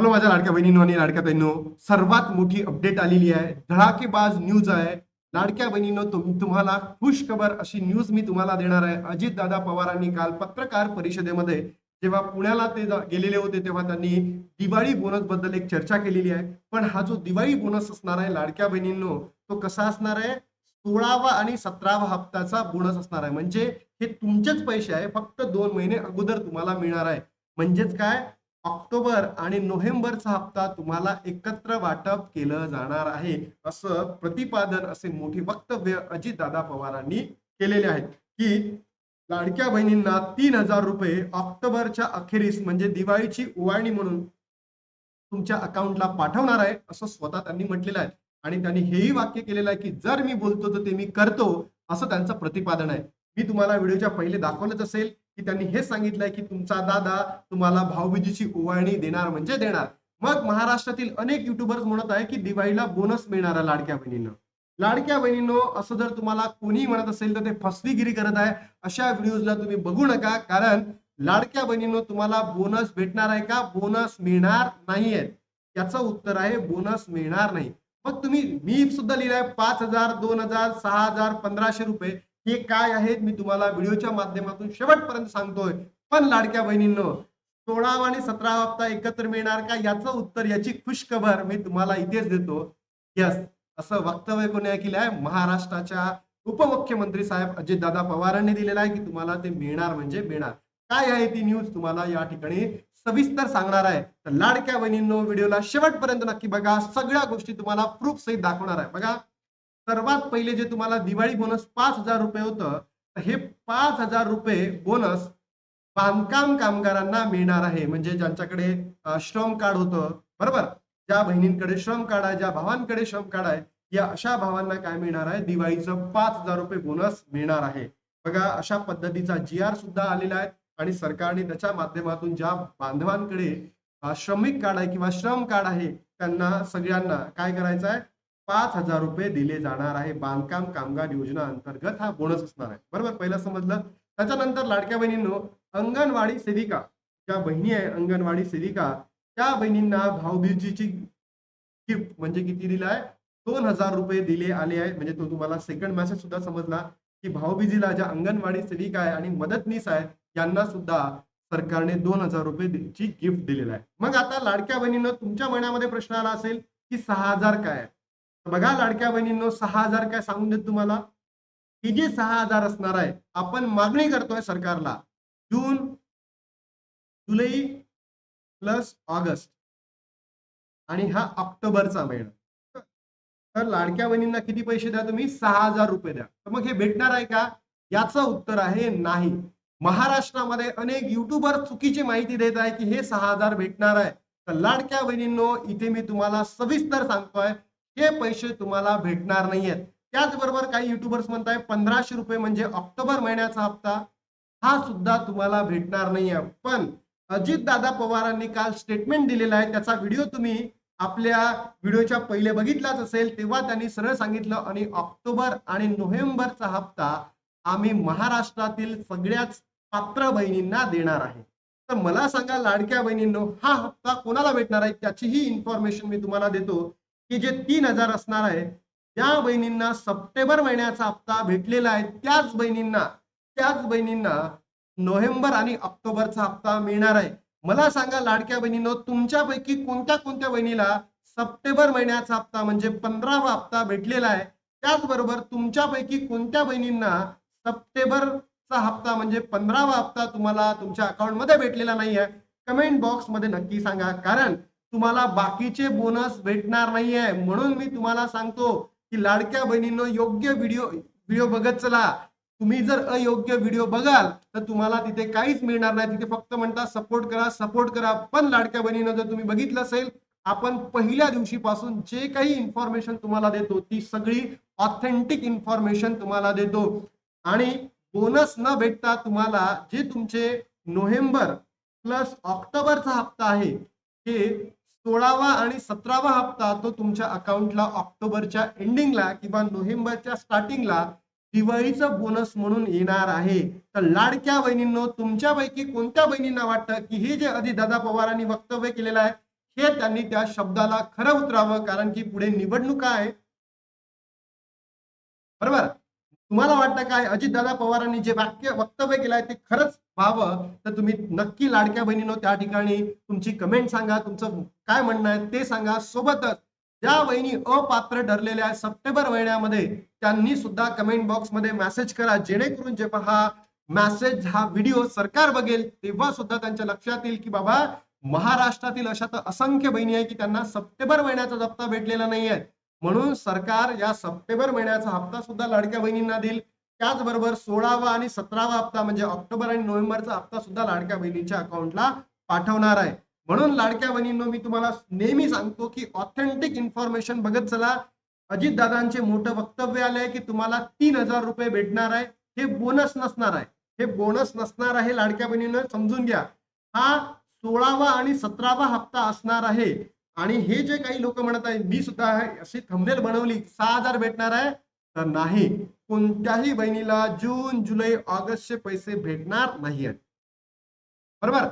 Hello माझ्या लाडक्या बहिणींनो आणि लाडक्या बहिणीनो सर्वात मोठी अपडेट आलेली आहे. धडाकेबाज न्यूज आहे. लाडक्या बहिणींनो तुम्हाला खुश खबर अशी न्यूज मी तुम्हाला देणार आहे. अजित दादा पवारांनी काल पत्रकार परिषदेमध्ये जेव्हा पुण्याला ते गेलेले होते तेव्हा त्यांनी दिवाळी बोनसबद्दल एक चर्चा केलेली आहे. पण हा जो दिवाळी बोनस असणार आहे लाडक्या बहिणींनो तो कसा असणार आहे? सोळावा आणि सतरावा हप्त्याचा बोनस असणार आहे. म्हणजे हे तुमचेच पैसे आहे. फक्त दोन महिने अगोदर तुम्हाला मिळणार आहे. म्हणजेच काय? ऑक्टोबर आणि नोव्हेंबरचा हप्ता तुम्हाला एकत्र वाटप केलं जाणार आहे. असं प्रतिपादन असे मोठे वक्तव्य अजितदादा पवारांनी केलेले आहे की लाडक्या बहिणींना तीन हजार रुपये ऑक्टोबरच्या अखेरीस म्हणजे दिवाळीची उवाळणी म्हणून तुमच्या अकाउंटला पाठवणार आहे असं स्वतः त्यांनी म्हटलेलं आहे. आणि त्यांनी हेही वाक्य केलेलं आहे की जर मी बोलतो तर ते मी करतो असं त्यांचं प्रतिपादन आहे. मी तुम्हाला व्हिडिओच्या पहिले दाखवलंच असेल. की त्यांनी हे सांगितलंय की तुमचा दादा तुम्हाला भाऊबीजीची ओवाळणी देणार म्हणजे देणार. मग महाराष्ट्रातील अनेक युट्यूबर्स म्हणत आहे की दिवाळीला बोनस मिळणार आहे लाडक्या बहिणींना. लाडक्या बहिणीनो असं जर तुम्हाला कोणी म्हणत असेल तर ते फसवीगिरी करत आहे. अशा व्हिडिओजला तुम्ही बघू नका कारण लाडक्या बहिणीनो तुम्हाला बोनस भेटणार आहे का? बोनस मिळणार नाहीये याचं उत्तर आहे बोनस मिळणार नाही. मग तुम्ही मी सुद्धा लिहिलंय पाच हजार दोन हजार सहा हजार पंधराशे रुपये. हे काय आहेत मी तुम्हाला व्हिडिओच्या माध्यमातून शेवटपर्यंत सांगतोय. पण लाडक्या बहिणींनो सोळावा आणि सतरावा हप्ता एकत्र मिळणार का याचं उत्तर याची खुश खबर मी तुम्हाला इथेच देतो. यस असं वक्तव्य कोणी केलं आहे महाराष्ट्राच्या उपमुख्यमंत्री साहेब अजितदादा पवारांनी दिलेलं आहे की तुम्हाला ते मिळणार म्हणजे मिळणार. काय आहे ती न्यूज तुम्हाला या ठिकाणी सविस्तर सांगणार आहे. तर लाडक्या बहिणींनो व्हिडिओला शेवटपर्यंत नक्की बघा. सगळ्या गोष्टी तुम्हाला प्रूफ सहित दाखवणार आहे. बघा सर्वात पहिले जे तुम्हाला दिवाळी बोनस पाच हजार रुपये होतं हे पाच हजार रुपये बोनस बांधकाम कामगारांना मिळणार आहे. म्हणजे ज्यांच्याकडे श्रम कार्ड होतं बरोबर? ज्या बहिणींकडे श्रम कार्ड आहे ज्या भावांकडे श्रम कार्ड आहे या अशा भावांना काय मिळणार आहे? दिवाळीचं पाच हजार रुपये बोनस मिळणार आहे. बघा अशा पद्धतीचा जी आर सुद्धा आलेला आहे आणि सरकारने त्याच्या माध्यमातून ज्या बांधवांकडे श्रमिक कार्ड आहे किंवा श्रम कार्ड आहे त्यांना सगळ्यांना काय करायचं आहे? पाच हजार रुपये दिले जाणार आहे बांधकाम कामगार योजना अंतर्गत हा बोनस असणार आहे. बरोबर? पहिलं समजलं? त्याच्यानंतर लाडक्या बहिणींनो अंगणवाडी सेविका ज्या बहिणी आहे अंगणवाडी सेविका त्या बहिणींना भाऊबीजीची गिफ्ट म्हणजे किती दिलाय दोन हजार रुपये दिले आले आहेत. म्हणजे तो तुम्हाला सेकंड मेसेज सुद्धा समजला की भाऊबीजीला ज्या अंगणवाडी सेविका आहे आणि मदतनीस आहे यांना सुद्धा सरकारने दोन हजार रुपये ची गिफ्ट दिलेला आहे. मग आता लाडक्या बहिणीनं तुमच्या मनामध्ये प्रश्न आला असेल की सहा हजार काय आहे? बघा लाडक्या बहिणींनो सहा हजार काय सांगून देत तुम्हाला? ही जी सहा हजार असणार आहे आपण मागणी करतोय सरकारला जून जुलै प्लस ऑगस्ट. आणि हा ऑक्टोबरचा महिना. तर लाडक्या बहिणींना किती पैसे द्या तुम्ही? सहा हजार रुपये द्या. तर मग हे भेटणार आहे का? याचं उत्तर आहे नाही. महाराष्ट्रामध्ये अनेक युट्यूबर चुकीची माहिती देत आहे की हे सहा हजार भेटणार आहे. तर लाडक्या बहिणींनो इथे मी तुम्हाला सविस्तर सांगतोय. हे पैसे तुम्हाला भेटणार नाहीयेत. त्याचबरोबर काही युट्यूबर्स म्हणताय पंधराशे रुपये म्हणजे ऑक्टोबर महिन्याचा हप्ता हा सुद्धा तुम्हाला भेटणार नाहीये. पण अजित दादा पवारांनी काल स्टेटमेंट दिलेला आहे. त्याचा व्हिडिओ तुम्ही आपल्या व्हिडिओच्या पहिले बघितलाच असेल. तेव्हा त्यांनी सरळ सांगितलं आणि ऑक्टोबर आणि नोव्हेंबरचा हप्ता आम्ही महाराष्ट्रातील सगळ्याच पात्र बहिणींना देणार आहे. तर मला सांगा लाडक्या बहिणींनो हा हप्ता कोणाला भेटणार आहे? त्याचीही इन्फॉर्मेशन मी तुम्हाला देतो. की जे तीन हजार असणार आहे ज्या बहिणींना सप्टेंबर महिन्याचा हप्ता भेटलेला आहे त्याच बहिणींना त्याच बहिणींना नोव्हेंबर आणि ऑक्टोबरचा हप्ता मिळणार आहे. मला सांगा लाडक्या बहिणींनो तुमच्यापैकी कोणत्या कोणत्या बहिणीला सप्टेंबर महिन्याचा हप्ता म्हणजे पंधरावा हप्ता भेटलेला आहे त्याचबरोबर तुमच्यापैकी कोणत्या बहिणींना सप्टेंबरचा हप्ता म्हणजे पंधरावा हप्ता तुम्हाला तुमच्या अकाउंटमध्ये भेटलेला नाही आहे कमेंट बॉक्समध्ये नक्की सांगा. कारण तुम्हाला बाकीचे बोनस भेटणार नाहीये. म्हणून मी तुम्हाला सांगतो की लाडक्या बहिणींनो योग्य व्हिडिओ व्हिडिओ बघत चला. तुम्ही जर अयोग्य व्हिडिओ बघाल तर तुम्हाला तिथे काहीच मिळणार नाही. तिथे फक्त म्हणता सपोर्ट करा सपोर्ट करा. पण लाडक्या बहिणीनं जर तुम्ही बघितलं असेल आपण पहिल्या दिवशीपासून जे काही इन्फॉर्मेशन तुम्हाला देतो ती सगळी ऑथेंटिक इन्फॉर्मेशन तुम्हाला देतो. आणि बोनस न भेटता तुम्हाला जे तुमचे नोव्हेंबर प्लस ऑक्टोबरचा हप्ता आहे हे सोळावा आणि सतरावा हप्ता तो तुमच्या अकाउंटला ऑक्टोबरच्या एंडिंगला किंवा नोव्हेंबरच्या स्टार्टिंगला दिवाळीचा बोनस म्हणून येणार आहे. तर लाडक्या बहिणींनो तुमच्यापैकी कोणत्या बहिणींना वाटतं की हे जे आधी दादा पवारांनी वक्तव्य केलेलं आहे हे त्यांनी त्या शब्दाला खरं उतरावं? कारण की पुढे निवडणुका आहे बरोबर? तुम्हाला वाटतं काय? अजितदादा पवारांनी जे वाक्य वक्तव्य केलं आहे ते खरंच व्हावं? तर तुम्ही नक्की लाडक्या बहिणीनो त्या ठिकाणी तुमची कमेंट सांगा. तुमचं काय म्हणणं आहे ते सांगा. सोबतच ज्या बहिणी अपात्र ठरलेल्या आहेत सप्टेंबर महिन्यामध्ये त्यांनी सुद्धा कमेंट बॉक्समध्ये मेसेज करा. जेणेकरून जेव्हा हा मेसेज हा व्हिडिओ सरकार बघेल तेव्हा सुद्धा त्यांच्या लक्षात येईल की बाबा महाराष्ट्रातील अशा तर असंख्य बहिणी आहे की त्यांना सप्टेंबर महिन्याचा जप्ता भेटलेला नाही आहे म्हणून सरकार या सप्टेंबर महिन्याचा हप्ता सुद्धा लाडक्या बहिणींना देईल. त्याचबरोबर सोळावा आणि सतरावा हप्ता म्हणजे ऑक्टोबर आणि नोव्हेंबरचा हप्ता सुद्धा लाडक्या बहिणींच्या अकाउंटला पाठवणार आहे. म्हणून लाडक्या बहिणींनो मी तुम्हाला नेहमी सांगतो की ऑथेंटिक इन्फॉर्मेशन बघत चला. अजितदादांचे मोठं वक्तव्य आलंय की तुम्हाला तीन हजार रुपये भेटणार आहे. हे बोनस नसणार आहे. हे बोनस नसणार आहे लाडक्या बहिणीनं समजून घ्या. हा सोळावा आणि सतरावा हप्ता असणार आहे. आणि हे जे काही लोक म्हणत आहे मी सुद्धा अशी थंबनेल बनवली सहा हजार भेटणार आहे. तर नाही कोणत्याही बहिणीला जून जुलै ऑगस्टचे पैसे भेटणार नाही बरोबर?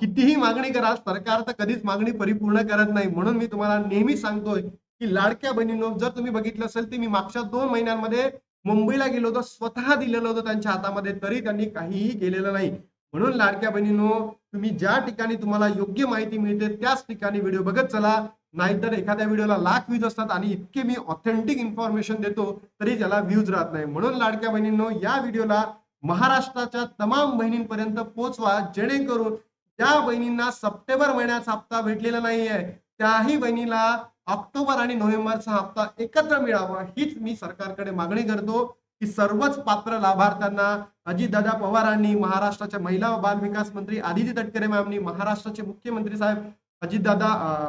कितीही मागणी करा सरकार तर कधीच मागणी परिपूर्ण करत नाही. म्हणून मी तुम्हाला नेहमी सांगतोय की लाडक्या बहिणींनो जर तुम्ही बघितलं असेल तर मी मागच्या दोन महिन्यांमध्ये मुंबईला गेलो होतो स्वतः दिलेलं होतं त्यांच्या हातामध्ये तरी त्यांनी काहीही केलेलं नाही. म्हणून लाडक्या बहिणींनो तुम्ही ज्या ठिकाणी तुम्हाला योग्य माहिती मिळते त्याच ठिकाणी व्हिडिओ बघत चला. नाहीतर एखाद्या व्हिडिओला लाख व्ह्यूज असतात आणि इतके मी ऑथेंटिक इन्फॉर्मेशन देतो तरी त्याला व्ह्यूज राहत नाही. म्हणून लाडक्या बहिणींनो या व्हिडिओला महाराष्ट्राच्या तमाम बहिणींपर्यंत पोहोचवा जेणेकरून त्या बहिणींना सप्टेंबर महिन्याचा हप्ता भेटलेला नाहीये. त्याही बहिणीला ऑक्टोबर आणि नोव्हेंबरचा हप्ता एकत्र मिळावा हीच मी सरकारकडे मागणी करतो की सर्वच पात्र लाभार्थ्यांना अजितदादा पवारांनी महाराष्ट्राच्या महिला व बाल विकास मंत्री आदिती तटकरे मॅमनी महाराष्ट्राचे मुख्यमंत्री साहेब अजितदादा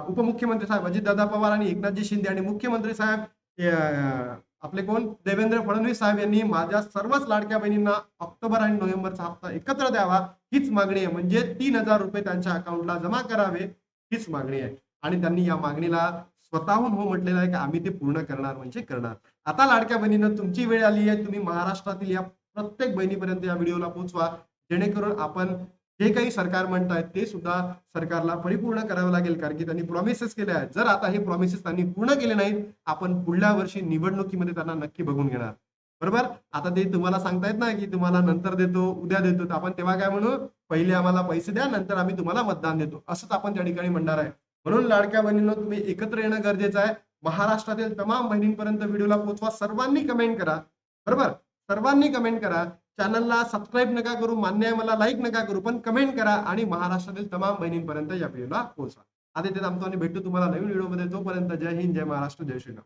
उपमुख्यमंत्री साहेब अजितदादा पवार आणि एकनाथजी शिंदे आणि मुख्यमंत्री साहेब आपले कोण? देवेंद्र फडणवीस साहेब यांनी माझ्या सर्वच लाडक्या बहिणींना ऑक्टोबर आणि नोव्हेंबरचा हप्ता एकत्र द्यावा हीच मागणी आहे. म्हणजे तीन हजार रुपये त्यांच्या अकाउंटला जमा करावे हीच मागणी आहे. आणि त्यांनी या मागणीला स्वतःहून हो म्हटलेलं आहे की आम्ही ते पूर्ण करणार म्हणजे करणार. आता लाडक्या बहिणीनं तुमची वेळ आली आहे तुम्ही महाराष्ट्रातील या प्रत्येक बहिणीपर्यंत या व्हिडिओला पोहोचवा. जेणेकरून आपण जे काही सरकार म्हणतायत ते सुद्धा सरकारला परिपूर्ण करावं लागेल. कारण की त्यांनी प्रॉमिसेस केले आहेत. जर आता हे प्रॉमिसेस त्यांनी पूर्ण केले नाहीत आपण पुढल्या वर्षी निवडणुकीमध्ये त्यांना नक्की बघून घेणार. बरोबर? आता ते तुम्हाला सांगतायत ना की तुम्हाला नंतर देतो उद्या देतो. तर आपण तेव्हा काय म्हणू? पहिले आम्हाला पैसे द्या नंतर आम्ही तुम्हाला मतदान देतो. असंच आपण त्या ठिकाणी म्हणणार आहे. म्हणून लाडक्या बहिणींना तुम्ही एकत्र येणं गरजेचं आहे. महाराष्ट्रातील तमाम बहिणींपर्यंत व्हिडिओला पोहोचवा. सर्वांनी कमेंट करा. बरोबर? सर्वांनी कमेंट करा. चॅनलला सबस्क्राईब नका करू मान्य आहे मला लाईक नका करू पण कमेंट करा आणि महाराष्ट्रातील तमाम बहिणींपर्यंत या व्हिडिओला पोहोचा आता ते थांबतो आणि भेटतो तुम्हाला नवीन व्हिडिओमध्ये तोपर्यंत जय हिंद जय महाराष्ट्र जय श्रीराम.